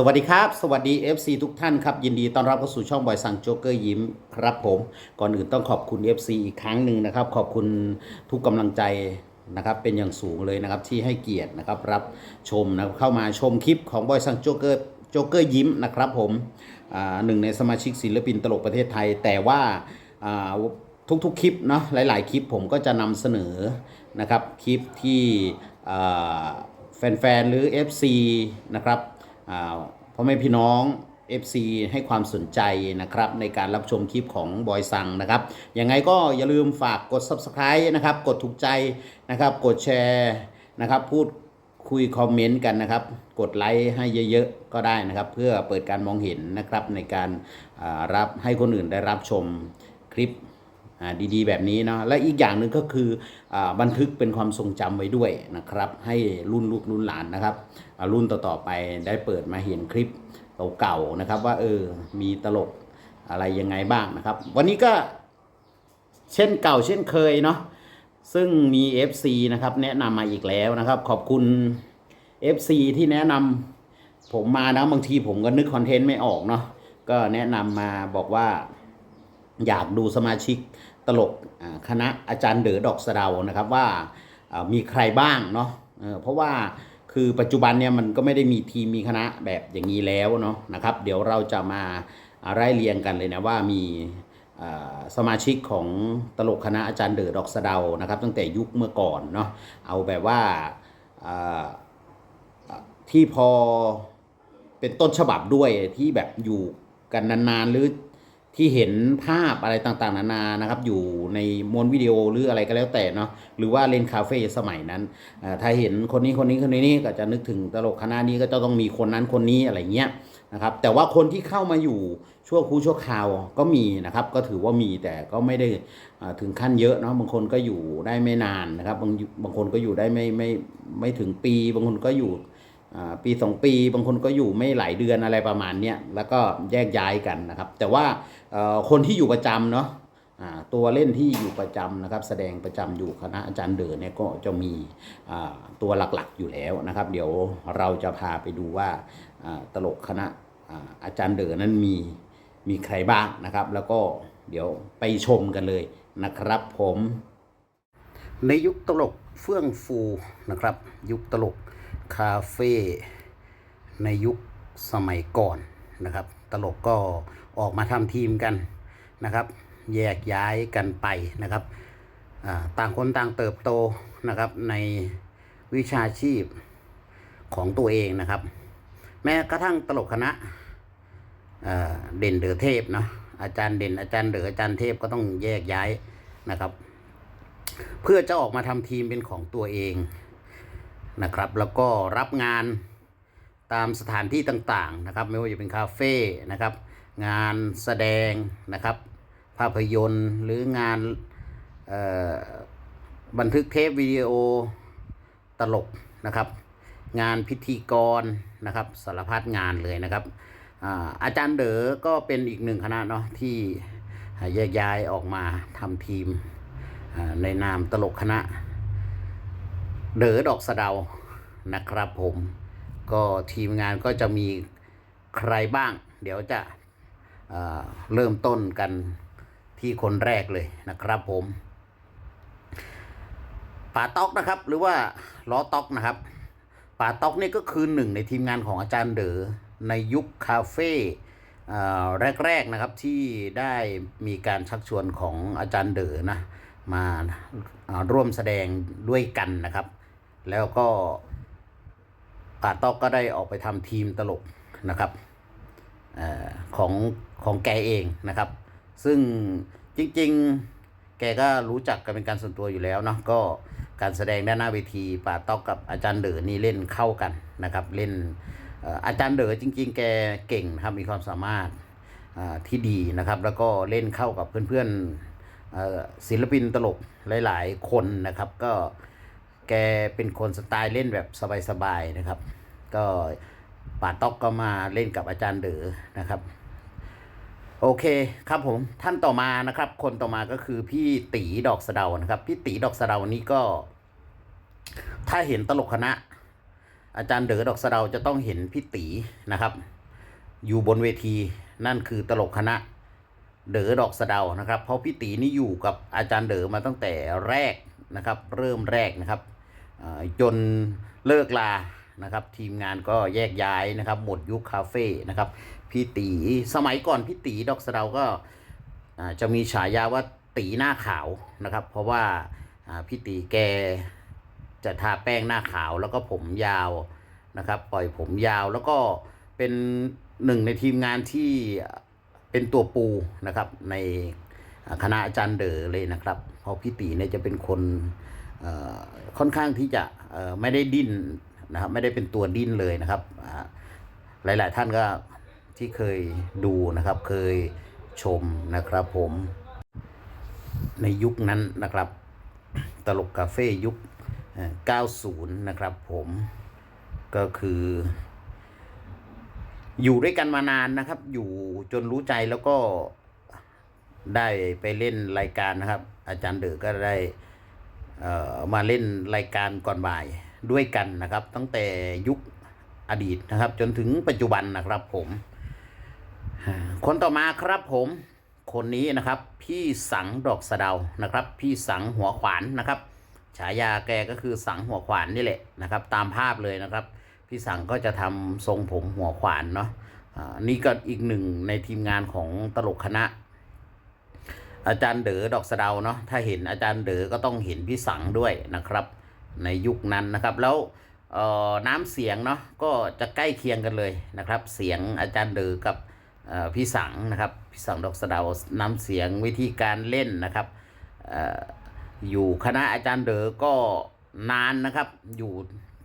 สวัสดีครับ สวัสดี FC ทุกท่านครับ ยินดีต้อนรับเข้าสู่ช่องบอยสังโจ๊กเกอร์ยิ้มครับผม ก่อนอื่นต้องขอบคุณ FC อีกครั้งหนึ่งนะครับ ขอบคุณทุกกำลังใจนะครับเป็นอย่างสูงเลยนะครับที่ให้เกียรตินะครับรับชมนะเข้ามาชมคลิปของบอยสังโจ๊กเกอร์โจ๊กเกอร์ยิ้มนะครับผมหนึ่งในสมาชิกศิลปินตลกประเทศไทย แต่ว่าทุกๆคลิปเนาะหลาย ๆ คลิปผมก็จะนำเสนอนะครับคลิปที่แฟนๆหรือ FC นะครับ พ่อแม่พี่น้อง FC ให้ความสนใจนะครับในการรับชมคลิปของบอยซังนะครับยังไงก็อย่าลืมฝากกด Subscribe นะครับ กดถูกใจนะครับ กดแชร์นะครับ พูดคุยคอมเมนต์กันนะครับ กดไลค์ให้เยอะๆ ก็ได้นะครับ เพื่อเปิดการมองเห็นนะครับในการารับให้คนอื่นได้รับชมคลิป ดีๆ แบบนี้เนาะและอีกอย่างหนึ่งก็คืออบันทึกเป็นความทรงจำไว้ด้วยนะครับ ให้รุ่นลูกรุ่นหลานนะครับ รุ่นต่อๆไปได้เปิดมาเห็นคลิปเก่าๆนะครับ ว่าเออมีตลกอะไรยังไงบ้างนะครับ วันนี้ก็เช่นเก่าเช่นเคยเนาะซึ่งมี FC นะครับแนะนำมาอีกแล้วนะครับ ขอบคุณ FC ที่แนะนำผมมานะบางทีผมก็นึกคอนเทนต์ไม่ออกเนาะก็แนะนำมาบอกว่า อยากดูสมาชิกตลกคณะอาจารย์เด๋อดอกสะเดานะครับว่ามีใครบ้างเนาะเพราะว่าคือปัจจุบันเนี่ยมันก็ไม่ได้มีทีมมีคณะแบบอย่างนี้แล้วเนาะนะครับ เดี๋ยวเราจะมาไล่เรียงกันเลยนะว่ามีสมาชิกของตลกคณะอาจารย์เด๋อดอกสะเดานะครับ ตั้งแต่ยุคเมื่อก่อนเนาะเอาแบบว่าที่พอเป็นต้นฉบับด้วยที่แบบอยู่กันนานๆหรือ ที่เห็นภาพอะไรต่างๆ นานานะครับ อยู่ในมวลวิดีโอหรืออะไรก็แล้วแต่เนาะหรือว่าเล่นคาเฟ่สมัยนั้นถ้าเห็นคนนี้คนนี้คนนี้นี่ก็จะนึกถึงตลกคณะนี้ก็จะต้องมีคนนั้นคนนี้อะไรเงี้ยนะครับ แต่ว่าคนที่เข้ามาอยู่ชั่วครู่ชั่วคราวก็มีนะครับ ก็ถือว่ามีแต่ก็ไม่ได้ถึงขั้นเยอะเนาะบางคนก็อยู่ได้ไม่นานนะครับ บางบางคนก็อยู่ได้ไม่ไม่ไม่ถึงปี บางคนก็อยู่ ปีสองปีบางคนก็อยู่ไม่หลายเดือนอะไรประมาณเนี้ยแล้วก็แยกย้ายกันนะครับ แต่ว่าคนที่อยู่ประจำเนาะตัวเล่นที่อยู่ประจำนะครับ แสดงประจำอยู่คณะอาจารย์เด๋อเนี่ยก็จะมีตัวหลักๆอยู่แล้วนะครับ เดี๋ยวเราจะพาไปดูว่าตลกคณะอาจารย์เด๋อนั้นมีมีใครบ้างนะครับ แล้วก็เดี๋ยวไปชมกันเลยนะครับผม ในยุคตลกเฟื่องฟูนะครับ ยุคตลก คาเฟ่ในยุคสมัยก่อนนะครับ ตลกก็ออกมาทำทีมกันนะครับ แยกย้ายกันไปนะครับ ต่างคนต่างเติบโตนะครับในวิชาชีพของตัวเองนะครับ แม้กระทั่งตลกคณะเด่นเดอเทพเนาะอาจารย์เด่นอาจารย์เดออาจารย์เทพก็ต้องแยกย้ายนะครับ เพื่อจะออกมาทำทีมเป็นของตัวเอง นะครับ แล้วก็รับงานตามสถานที่ต่างๆนะครับ ไม่ว่าจะเป็นคาเฟ่นะครับ งานแสดงนะครับ ภาพยนตร์หรืองานบันทึกเทปวิดีโอตลกนะครับ งานพิธีกรนะครับสารพัดงานเลยนะครับอาอาจารย์เด๋อก็เป็นอีกหนึ่งคณะเนาะที่แยกย้ายออกมาทำทีมในนามตลกคณะ เดอดอกสะเดานะครับผมก็ทีมงานก็จะมีใครบ้าง เดี๋ยวจะอ่าเริ่มต้นกันที่คนแรกเลยนะครับผมป่าต๊อกนะครับ หรือว่าล้อต๊อกนะครับป่าต๊อกนี่ก็คือหนึ่งในทีมงานของอาจารย์เด๋อในยุคคาเฟ่แรกๆนะครับที่ได้มีการชักชวนของอาจารย์เด๋อนะมาร่วมแสดงด้วยกันนะครับ แล้วก็ป่าต๊อกก็ได้ออกไปทำทีมตลกนะครับอของของแกเองนะครับ ซึ่งจริงๆแกก็รู้จักกันเป็นการส่วนตัวอยู่แล้วเนาะก็การแสดงด้านหน้าเวทีป่าต๊อกกับอาจารย์เด๋อนี่เล่นเข้ากันนะครับ เล่นอาจารย์เด๋อจริง ๆ แกเก่งนะครับมีความสามารถที่ดีนะครับ แล้วก็เล่นเข้ากับเพื่อนๆศิลปินตลกหลาย ๆ คนนะครับ ก็ แกเป็นคนสไตล์เล่นแบบสบายๆนะครับ ก็ป่าต๊อกก็มาเล่นกับอาจารย์เด๋อนะครับ โอเคครับผมท่านต่อมานะครับ คนต่อมาก็คือพี่ตีดอกสะเดานะครับ พี่ตีดอกสะเดานี่ก็ ถ้าเห็นตลกคณะ อาจารย์เด๋อดอกสะเดาจะต้องเห็นพี่ตีนะครับ อยู่บนเวทีนั่นคือตลกคณะเด๋อดอกสะเดานะครับ เพราะพี่ตีนี่อยู่กับอาจารย์เด๋อมาตั้งแต่แรกนะครับ เริ่มแรกนะครับ จนเลิกลานะครับ ทีมงานก็แยกย้ายนะครับ หมดยุคคาเฟ่นะครับพี่ตีสมัยก่อนพี่ตีดอกสะเดาก็จะมีฉายาว่าตีหน้าขาวนะครับ เพราะว่าพี่ตีแกจะทาแป้งหน้าขาวแล้วก็ผมยาวนะครับ ปล่อยผมยาวแล้วก็เป็นหนึ่งในทีมงานที่เป็นตัวปูนะครับในคณะอาจารย์เด๋อเลยนะครับ เพราะพี่ตีเนี่ยจะเป็นคน ค่อนข้างที่จะไม่ได้ดิ้นนะครับไม่ได้เป็นตัวดิ้นเลยนะครับ หลาย ๆ ท่านก็ที่เคยดูนะครับ เคยชมนะครับผมในยุคนั้นนะครับ ตลกคาเฟ่ยุค 90 นะครับผมก็คือ อยู่ด้วยกันมานานนะครับ อยู่จนรู้ใจแล้วก็ได้ไปเล่นรายการนะครับ อาจารย์เด๋อก็ได้ มาเล่นรายการก่อนบ่ายด้วยกันนะครับ ตั้งแต่ยุคอดีตนะครับ จนถึงปัจจุบันนะครับผมคนต่อมาครับผมคนนี้นะครับพี่สังดอกสะเดานะครับ พี่สังหัวขวานนะครับฉายาแกก็คือสังหัวขวานนี่แหละนะครับ ตามภาพเลยนะครับ พี่สังก็จะทำทรงผมหัวขวานเนาะอ่านี่ก็อีกหนึ่งในทีมงานของตลกคณะ อาจารย์เด๋อดอกสะเดาเนาะถ้าเห็นอาจารย์เด๋อก็ต้องเห็นพี่สังด้วยนะครับ ในยุคนั้นนะครับ แล้วน้ำเสียงเนาะก็จะใกล้เคียงกันเลยนะครับ เสียงอาจารย์เด๋อกับพี่สังนะครับพี่สังดอกสะเดาน้ำเสียงวิธีการเล่นนะครับออยู่คณะอาจารย์เด๋อก็นานนะครับอยู่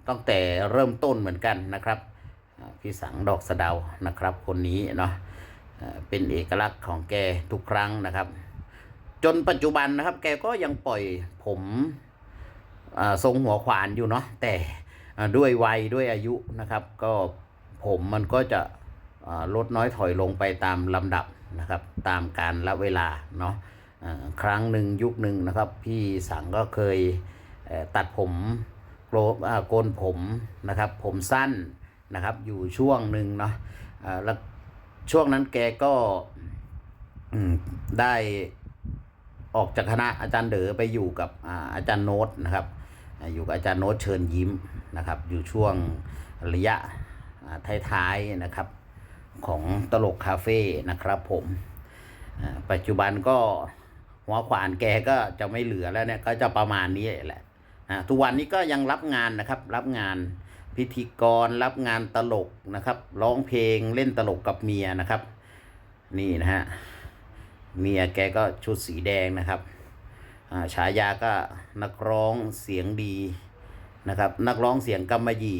ตั้งแต่เริ่มต้นเหมือนกันนะครับพี่สังดอกสะเดานะครับ คนนี้เนาะเป็นเอกลักษณ์ของแกทุกครั้งนะครับ จนปัจจุบันนะครับ แกก็ยังปล่อยผมทรงหัวขวานอยู่เนาะแต่ด้วยวัยด้วยอายุนะครับ ก็ผมมันก็จะลดน้อยถอยลงไปตามลำดับนะครับ ตามการละเวลาเนาะครั้งหนึ่งยุคหนึ่งนะครับ พี่สังก็เคยตัดผมโกนผมนะครับ ผมสั้นนะครับอยู่ช่วงหนึ่งเนาะแล้วช่วงนั้นแกก็ได้ ออกจากคณะอาจารย์เด๋อไปอยู่กับอาอาจารย์โน้ตนะครับ อยู่กับอาจารย์โน้ตเชิญยิ้มนะครับ อยู่ช่วงระยะท้ายๆนะครับของตลกคาเฟ่นะครับผมปัจจุบันก็หัวขวานแกก็จะไม่เหลือแล้วเนี่ยก็จะประมาณนี้แหละทุกวันนี้ก็ยังรับงานนะครับ รับงานพิธีกรรับงานตลกนะครับ ร้องเพลงเล่นตลกกับเมียนะครับ นี่นะฮะ เมียแกก็ชุดสีแดงนะครับฉายาก็นักร้องเสียงดีนะครับ นักร้องเสียงกำมะหยี่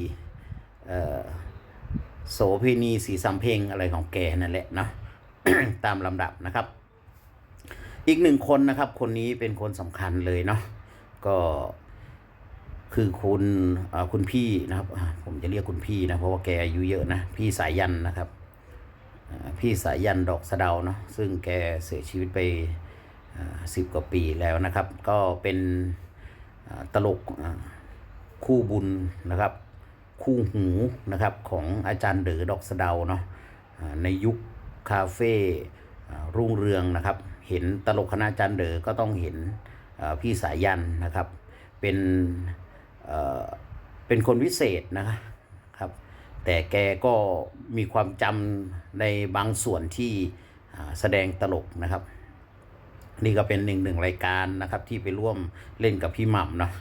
โสเภณีสีสำเพ็งอะไรของแกนั่นแหละเนาะตามลำดับนะครับ อีกหนึ่งคนนะครับ คนนี้เป็นคนสำคัญเลยเนาะก็คือคุณคุณพี่นะครับ ผมจะเรียกคุณพี่นะเพราะว่าแกอายุเยอะนะ พี่สายยันนะครับ พี่สายันดอกสะเดาเนาะซึ่งแกเสียชีวิตไปสิบกว่าปีแล้วนะครับ ก็เป็นตลกคู่บุญนะครับ คู่หูนะครับของอาจารย์เด๋อดอกสะเดาเนาะในยุคคาเฟ่รุ่งเรืองนะครับ เห็นตลกคณะอาจารย์เด๋อก็ต้องเห็นพี่สายันนะครับ เป็นเป็นคนวิเศษนะครับ แต่แกก็มีความจำในบางส่วนที่แสดงตลกนะครับ นี่ก็เป็นหนึ่งหนึ่งรายการนะครับ ที่ไปร่วมเล่นกับพี่หม่ำเนาะ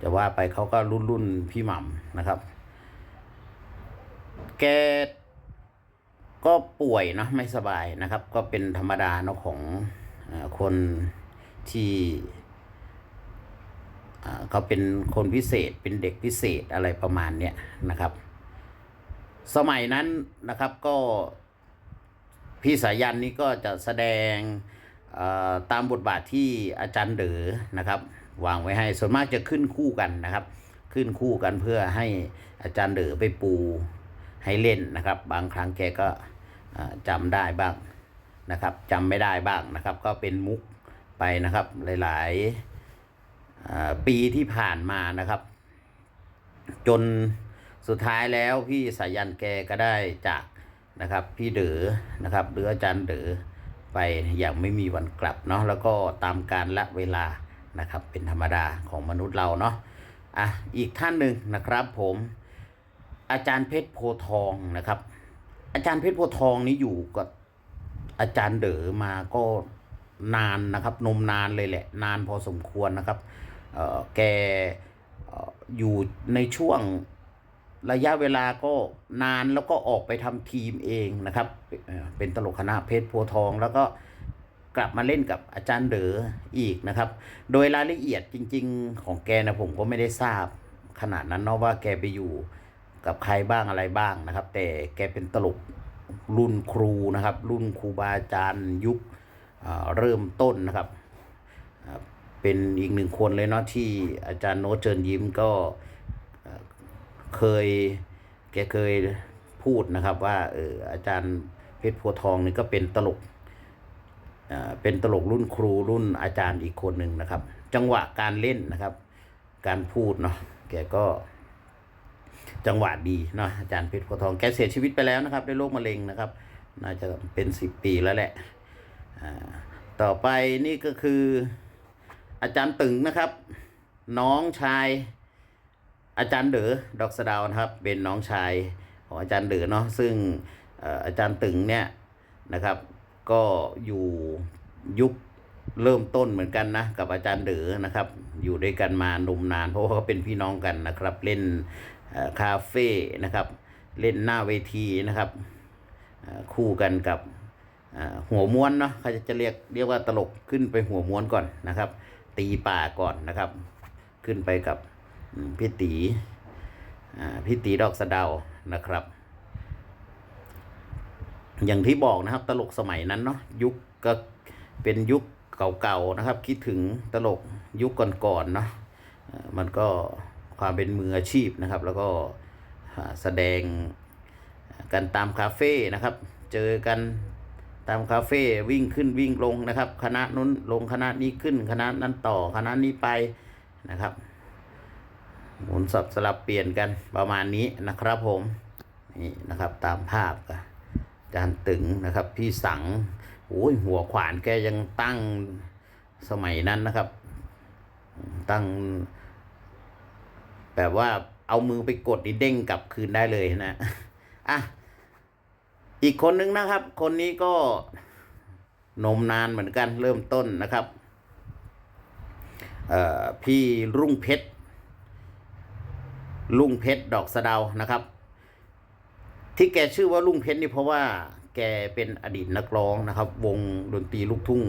จะว่าไปเขาก็รุ่นรุ่นพี่หม่ำนะครับ แกก็ป่วยเนาะไม่สบายนะครับ ก็เป็นธรรมดาเนาะของคนที่ เขาเป็นคนพิเศษเป็นเด็กพิเศษอะไรประมาณเนี้ยนะครับ สมัยนั้นนะครับก็พี่สายันนี่ก็จะแสดงตามบทบาทที่อาจารย์เด๋อนะครับวางไว้ให้ส่วนมากจะขึ้นคู่กันนะครับ ขึ้นคู่กันเพื่อให้อาจารย์เด๋อไปปูให้เล่นนะครับ บางครั้งแกก็อ่าจำได้บ้างนะครับจำไม่ได้บ้างนะครับ ก็เป็นมุกไปนะครับหลาย ๆ ปีที่ผ่านมานะครับ จนสุดท้ายแล้วพี่สายันแกก็ได้จากนะครับพี่เด๋อนะครับหรืออาจารย์เด๋อไปอย่างไม่มีวันกลับเนาะแล้วก็ตามการละเวลานะครับเป็นธรรมดาของมนุษย์เราเนาะอะอีกท่านหนึ่งนะครับผมอาจารย์เพชรโพทองนะครับ อาจารย์เพชรโพทองนี้อยู่กับอาจารย์เด๋อมาก็นานนะครับนมนานเลยแหละ นานพอสมควรนะครับ แกอยู่ในช่วงระยะเวลาก็นานแล้วก็ออกไปทำทีมเองนะครับ เป็นตลกคณะเพชรโพทอง แล้วก็กลับมาเล่นกับอาจารย์เด๋ออีกนะครับ โดยรายละเอียดจริง ๆ ของแกนะผมก็ไม่ได้ทราบขนาดนั้นเนาะว่าแกไปอยู่กับใครบ้างอะไรบ้างนะครับ แต่แกเป็นตลกรุ่นครูนะครับ รุ่นครูบาอาจารย์ยุคเริ่มต้นนะครับ เป็นอีกหนึ่งคนเลยเนาะที่อาจารย์โน้ตเชิญยิ้มก็เคยแกเคยพูดนะครับว่าเอออาจารย์เพชรโพธิ์ทองนี่ก็เป็นตลกเอ่อเป็นตลกรุ่นครูรุ่นอาจารย์อีกคนหนึ่งนะครับ จังหวะการเล่นนะครับ การพูดเนาะแกก็จังหวะดีเนาะอาจารย์เพชรโพธิ์ทองแกเสียชีวิตไปแล้วนะครับด้วยโรคมะเร็งนะครับ น่าจะเป็นสิบปีแล้วแหละอ่าต่อไปนี่ก็คือ อาจารย์ตึงนะครับ น้องชาย อาจารย์เด๋อดอกสดาวนะครับ เป็นน้องชายของอาจารย์เด๋อเนาะซึ่งอาจารย์ตึงเนี่ยนะครับ ก็อยู่ยุคเริ่มต้นเหมือนกันนะกับอาจารย์เด๋อนะครับ อยู่ด้วยกันมานมนาน เพราะว่าเขาเป็นพี่น้องกันนะครับ เล่นคาเฟ่นะครับ เล่นหน้าเวทีนะครับคู่กันกับหัวม้วนเนาะเขาจะเรียกเรียกว่าตลกขึ้นไปหัวม้วนก่อนนะครับ ตีป่าก่อนนะครับ ขึ้นไปกับพี่ตีพี่ตีดอกสะเดานะครับ อย่างที่บอกนะครับตลกสมัยนั้นเนาะยุคก็เป็นยุคเก่าๆนะครับ คิดถึงตลกยุคก่อนๆเนาะมันก็ความเป็นมืออาชีพนะครับ แล้วก็แสดงกันตามคาเฟ่นะครับ เจอกัน ตามคาเฟ่วิ่งขึ้นวิ่งลงนะครับ คณะนู้นลงคณะนี้ขึ้นคณะนั้นต่อคณะนี้ไปนะครับ หมุนสับสลับเปลี่ยนกันประมาณนี้นะครับผมนี่นะครับตามภาพกันอาจารย์ตึงนะครับ พี่สังโอ้ยหัวขวานแกยังตั้งสมัยนั้นนะครับ ตั้ง แบบว่าเอามือไปกดนี่เด้งกลับคืนได้เลยนะอะ อีกคนนึงนะครับ คนนี้ก็นมนานเหมือนกันเริ่มต้นนะครับพี่รุ่งเพชรลุงเพชรดอกสะดานะครับ ที่แกชื่อว่าลุงเพชรนี่เพราะว่าแกเป็นอดีตนักร้องนะครับ วงดนตรีลูกทุ่ง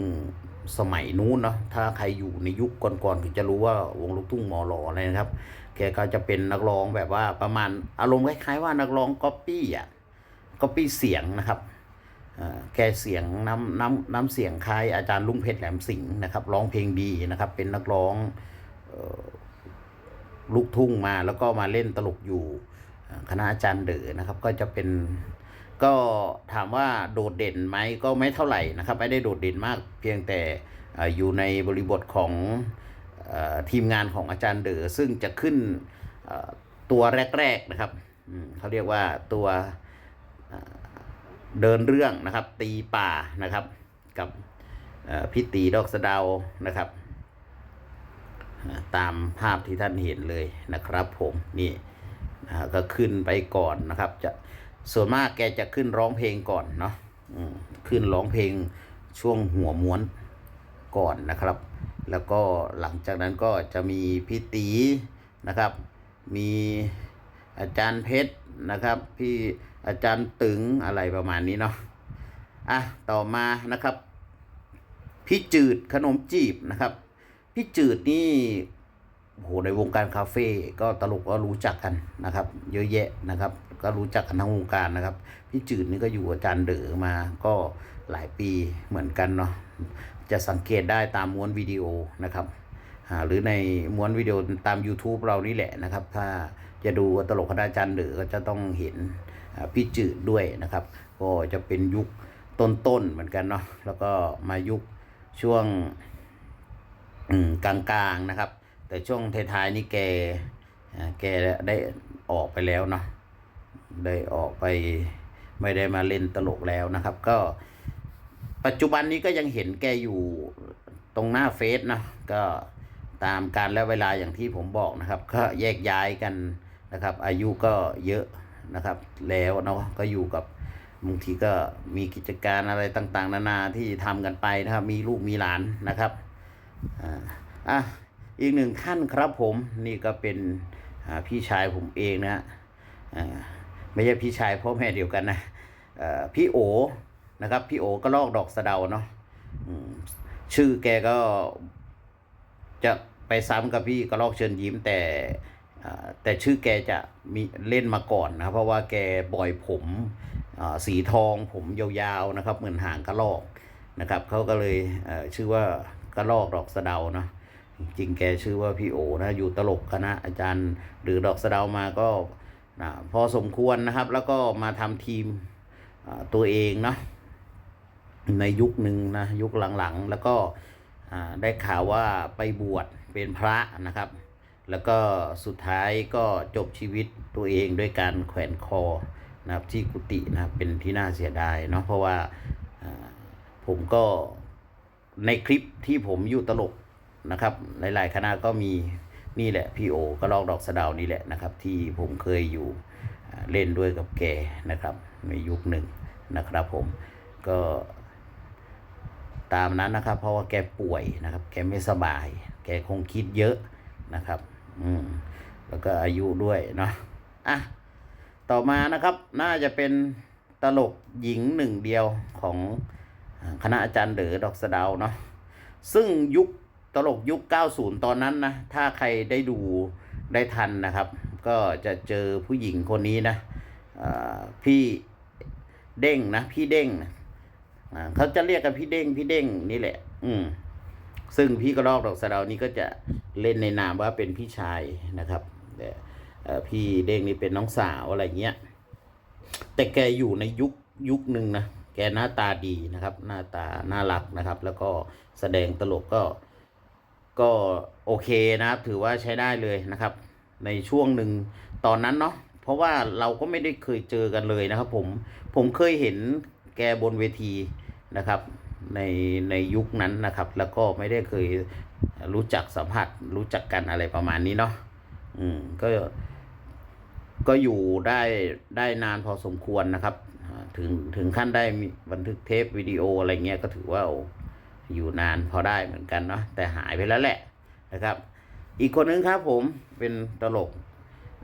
สมัยนู้นเนาะถ้าใครอยู่ในยุคก่อนๆก็จะรู้ว่าวงลูกทุ่งมอหลออะไรนะครับ แกก็จะเป็นนักร้องแบบว่าประมาณอารมณ์คล้ายๆว่านักร้องก๊อปปี้อะ ก็ปี้เสียงนะครับแกเสียงน้ำน้ำน้ำเสียงคล้ายอาจารย์ลุงเพชรแหลมสิงห์นะครับร้องเพลงดีนะครับ เป็นนักร้องออลูกทุ่งมาแล้วก็มาเล่นตลกอยู่คณะอาจารย์เด๋อนะครับ ก็จะเป็นก็ถามว่าโดดเด่นไหมก็ไม่เท่าไหร่นะครับ ไม่ได้โดดเด่นมากเพียงแต่ออยู่ในบริบทของออทีมงานของอาจารย์เด๋อซึ่งจะขึ้นตัวแรก ๆนะครับเขาเรียกว่าตัว เดินเรื่องนะครับ ตีป่านะครับ กับพี่ตีดอกสะดาวนะครับ ตามภาพที่ท่านเห็นเลยนะครับ ผมนี่นะก็ขึ้นไปก่อนนะครับ จะส่วนมากแกจะขึ้นร้องเพลงก่อนเนาะขึ้นร้องเพลงช่วงหัวม้วนก่อนนะครับ แล้วก็หลังจากนั้นก็จะมีพี่ตีนะครับ มีอาจารย์เพชรนะครับ พี่ อาจารย์ตึงอะไรประมาณนี้เนาะอะต่อมานะครับ พี่จืดขนมจีบนะครับ พี่จืดนี่โหในวงการคาเฟ่ก็ตลกก็รู้จักกันนะครับ เยอะแยะนะครับ ก็รู้จักกันทั้งวงการนะครับ พี่จืดนี่ก็อยู่กับอาจารย์เด๋อมาก็หลายปีเหมือนกันเนาะจะสังเกตได้ตามม้วนวิดีโอนะครับหรือในม้วนวิดีโอตาม YouTube เรานี่แหละนะครับ ถ้าจะดูตลกคณะอาจารย์เด๋อก็จะต้องเห็น พี่จืดด้วยนะครับ ก็จะเป็นยุคต้นๆเหมือนกันเนาะแล้วก็มายุคช่วงกลางๆนะครับ แต่ช่วงท้ายๆนี่แกแกได้ออกไปแล้วเนาะได้ออกไปไม่ได้มาเล่นตลกแล้วนะครับ ก็ปัจจุบันนี้ก็ยังเห็นแกอยู่ตรงหน้าเฟซนะก็ตามการและเวลาอย่างที่ผมบอกนะครับ ก็แยกย้ายกันนะครับ อายุก็เยอะ นะครับ แล้วเนาะก็อยู่กับบางทีก็มีกิจการอะไรต่างๆ นานาที่ทำกันไปนะครับ มีลูกมีหลานนะครับอ่าอะอีกหนึ่งท่านครับผมนี่ก็เป็นพี่ชายผมเองนะฮะอ่าไม่ใช่พี่ชายพ่อแม่เดียวกันนะพี่โอนะครับ พี่โอก็ลอกดอกสะเดาเนาะชื่อแกก็จะไปซ้ำกับพี่กระลอกเชิญยิ้มแต่ แต่ชื่อแกจะมีเล่นมาก่อนนะครับเพราะว่าแกบ่อยผมสีทองผมยาวๆนะครับเหมือนหางกระลอกนะครับเขาก็เลยชื่อว่ากระลอกดอกสะเดาเนาะจริงแกชื่อว่าพี่โอนะอยู่ตลกคณะอาจารย์ หรือดอกสะเดามาก็นะพอสมควรนะครับ แล้วก็มาทำทีมตัวเองเนาะในยุคหนึ่งนะยุคหลังๆ แล้วก็ได้ข่าวว่าไปบวชเป็นพระนะครับ แล้วก็สุดท้ายก็จบชีวิตตัวเองด้วยการแขวนคอนะครับที่กุฏินะครับเป็นที่น่าเสียดายเนาะเพราะว่าผมก็ในคลิปที่ผมอยู่ตลกนะครับ หลายๆคณะก็มีนี่แหละพี่โอก็ลอกดอกสะดาวนี่แหละนะครับ ที่ผมเคยอยู่เล่นด้วยกับแกนะครับในยุคหนึ่งนะครับผมก็ตามนั้นนะครับ เพราะว่าแกป่วยนะครับ แกไม่สบาย แกคงคิดเยอะนะครับ อืมแล้วก็อายุด้วยเนาะอะต่อมานะครับน่าจะเป็นตลกหญิงหนึ่งเดียวของคณะอาจารย์เด๋อดอกสะดาวเนาะซึ่งยุคตลกยุค 90 ตอนนั้นนะ ถ้าใครได้ดูได้ทันนะครับ ก็จะเจอผู้หญิงคนนี้นะพี่เด้งนะ พี่เด้งนะเขาจะเรียกกันพี่เด้งพี่เด้งนี่แหละ อืม ซึ่งพี่กระรอกดอกสะเดาวนี่ก็จะเล่นในนามว่าเป็นพี่ชายนะครับพี่เด้งนี่เป็นน้องสาวอะไรเงี้ยแต่แกอยู่ในยุคยุคหนึ่งนะแกหน้าตาดีนะครับ หน้าตาน่ารักนะครับ แล้วก็แสดงตลกก็ก็โอเคนะครับ ถือว่าใช้ได้เลยนะครับ ในช่วงหนึ่งตอนนั้นเนาะเพราะว่าเราก็ไม่ได้เคยเจอกันเลยนะครับ ผมผมเคยเห็นแกบนเวทีนะครับ ในในยุคนั้นนะครับ แล้วก็ไม่ได้เคยรู้จักสัมผัสรู้จักกันอะไรประมาณนี้เนาะอืมก็ก็อยู่ได้ได้นานพอสมควรนะครับ ถึงถึงขั้นได้มีบันทึกเทปวิดีโออะไรเงี้ยก็ถือว่าอยู่นานพอได้เหมือนกันเนาะแต่หายไปแล้วแหละนะครับ อีกคนนึงครับผมเป็นตลก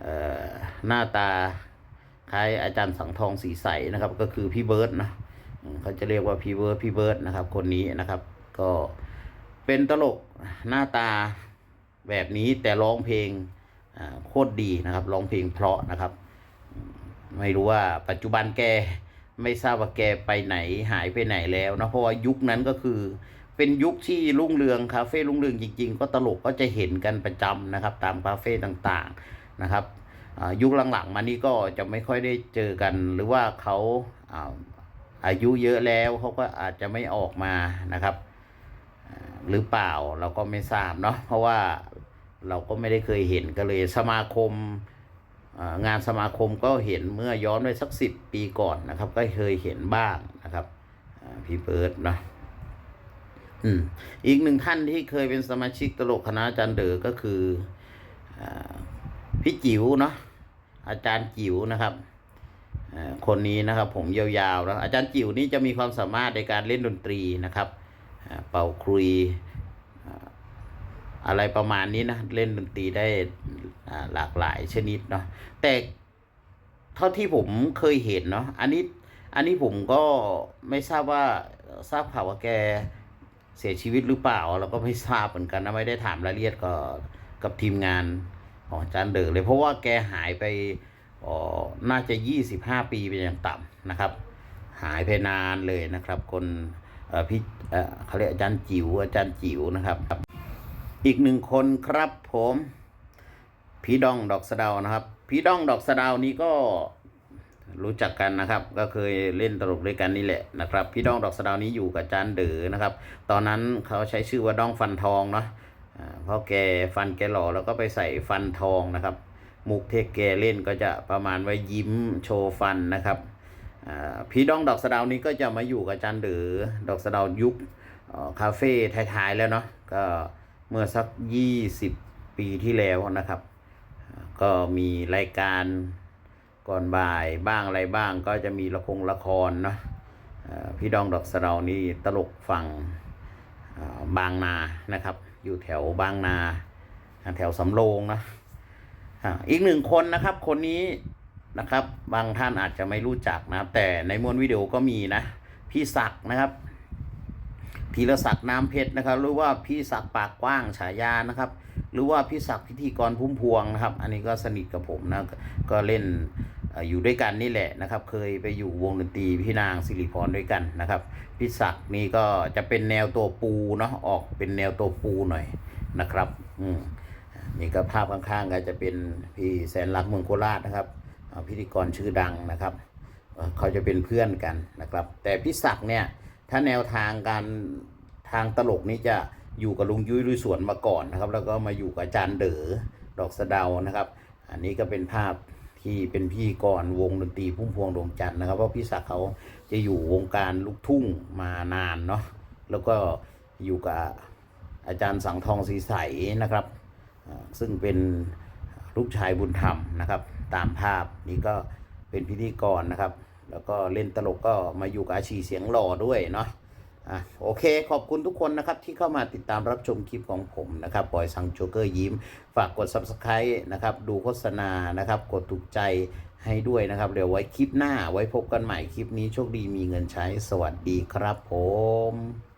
เอ่อหน้าตาคล้ายอาจารย์สังทองสีใสนะครับ ก็คือพี่เบิร์ดนะ เขาจะเรียกว่าพี่เบิร์ดพี่เบิร์ดนะครับ คนนี้นะครับ ก็เป็นตลกหน้าตาแบบนี้แต่ร้องเพลงโคตรดีนะครับร้องเพลงเพราะนะครับ ไม่รู้ว่าปัจจุบันแกไม่ทราบว่าแกไปไหนหายไปไหนแล้วนะเพราะว่ายุคนั้นก็คือเป็นยุคที่รุ่งเรืองคาเฟ่รุ่งเรืองจริง ๆ ก็ตลกก็จะเห็นกันประจำนะครับ ตามคาเฟ่ต่างๆนะครับยุคหลังๆมานี้ก็จะไม่ค่อยได้เจอกัน หรือว่าเขา อายุเยอะแล้วเขาก็อาจจะไม่ออกมานะครับ หรือเปล่าเราก็ไม่ทราบเนาะเพราะว่าเราก็ไม่ได้เคยเห็นก็เลยสมาคมงานสมาคมก็เห็นเมื่อย้อนไปสักสิบปีก่อนนะครับ ก็เคยเห็นบ้างนะครับพี่เบิร์ดเนาะอืมอีกหนึ่งท่านที่เคยเป็นสมาชิกตลกคณะอาจารย์เดอก็คืออพี่จิ๋วเนาะอาจารย์จิ๋วนะครับ คนนี้นะครับผมยาวๆนะอาจารย์จิ๋วนี่จะมีความสามารถในการเล่นดนตรีนะครับเป่าครุยอะไรประมาณนี้นะเล่นดนตรีได้หลากหลายชนิดเนาะแต่เท่าที่ผมเคยเห็นเนาะอันนี้อันนี้ผมก็ไม่ทราบว่าทราบข่าวว่าแกเสียชีวิตหรือเปล่าเราก็ไม่ทราบเหมือนกันนะไม่ได้ถามรายละเอียดกับกับทีมงานของอาจารย์เด๋อเลยเพราะว่าแกหายไป อ๋อน่าจะยี่สิบห้าปีเป็นอย่างต่ำนะครับ หายไปนานเลยนะครับ คนพี่เขาเรียกอาจารย์จิ๋วอาจารย์จิ๋วนะครับ อีกหนึ่งคนครับผมพี่ดองดอกสะดาวนะครับพี่ดองดอกสะดาวนี้ก็รู้จักกันนะครับ ก็เคยเล่นตลกด้วยกันนี่แหละนะครับ พี่ดองดอกสะดาวนี้อยู่กับอาจารย์เด๋อนะครับ ตอนนั้นเขาใช้ชื่อว่าดองฟันทองเนาะเพราะแกฟันแกหล่อแล้วก็ไปใส่ฟันทองนะครับ มุกเทกแกเล่นก็จะประมาณว่ายิ้มโชว์ฟันนะครับพี่ดองดอกสะเดาวนี้ก็จะมาอยู่กับจันเด๋อดอกสะเดาวยุคคาเฟ่ท้ายๆแล้วเนาะก็เมื่อสัก 20 ปีที่แล้วนะครับ ก็มีรายการก่อนบ่ายบ้างอะไรบ้าง ก็จะมีละครละครเนาะพี่ดองดอกสะเดาวนี่ตลกฝั่งบางนานะครับ อยู่แถวบางนา แถวสำโรงนะ อีกหนึ่งคนนะครับ คนนี้นะครับ บางท่านอาจจะไม่รู้จักนะครับ แต่ในมวลวิดีโอก็มีนะ พี่ศักด์นะครับพีรศักดิ์น้ำเพชรนะครับ หรือว่าพี่ศักดิ์ปากกว้างฉายานะครับ หรือว่าพี่ศักดิ์พิธีกรพุ่มพวงนะครับ อันนี้ก็สนิทกับผมนะก็เล่นเอ่ออยู่ด้วยกันนี่แหละนะครับ เคยไปอยู่วงดนตรีพี่นางสิริพรด้วยกันนะครับพี่ศักดิ์นี่ก็จะเป็นแนวตัวปูเนาะออกเป็นแนวตัวปูหน่อยนะครับ อืม นี่ก็ภาพข้างๆก็จะเป็นพี่แสนรักเมืองโคราชนะครับพิธีกรชื่อดังนะครับ เขาจะเป็นเพื่อนกันนะครับ แต่พี่ศักดิ์เนี่ยถ้าแนวทางการทางตลกนี่จะอยู่กับลุงยุ้ยลุยสวนมาก่อนนะครับ แล้วก็มาอยู่กับอาจารย์เด๋อดอกสะเดานะครับ อันนี้ก็เป็นภาพที่เป็นพี่ก่อนวงดนตรีพุ่มพวงดวงจันทร์นะครับ เพราะพี่ศักดิ์เขาจะอยู่วงการลูกทุ่งมานานเนาะแล้วก็อยู่กับอาจารย์สังทองศรีใสนะครับ ซึ่งเป็นลูกชายบุญธรรมนะครับ ตามภาพนี้ก็เป็นพิธีกรนะครับ แล้วก็เล่นตลกก็มาอยู่กับอาชีเสียงหล่อด้วยเนาะอะโอเคขอบคุณทุกคนนะครับที่เข้ามาติดตามรับชมคลิปของผมนะครับบอยสังโจเกอร์ยิ้ม ฝากกด subscribe นะครับ ดูโฆษณานะครับ กดถูกใจให้ด้วยนะครับ เดี๋ยวไว้คลิปหน้าไว้พบกันใหม่คลิปนี้โชคดีมีเงินใช้สวัสดีครับผม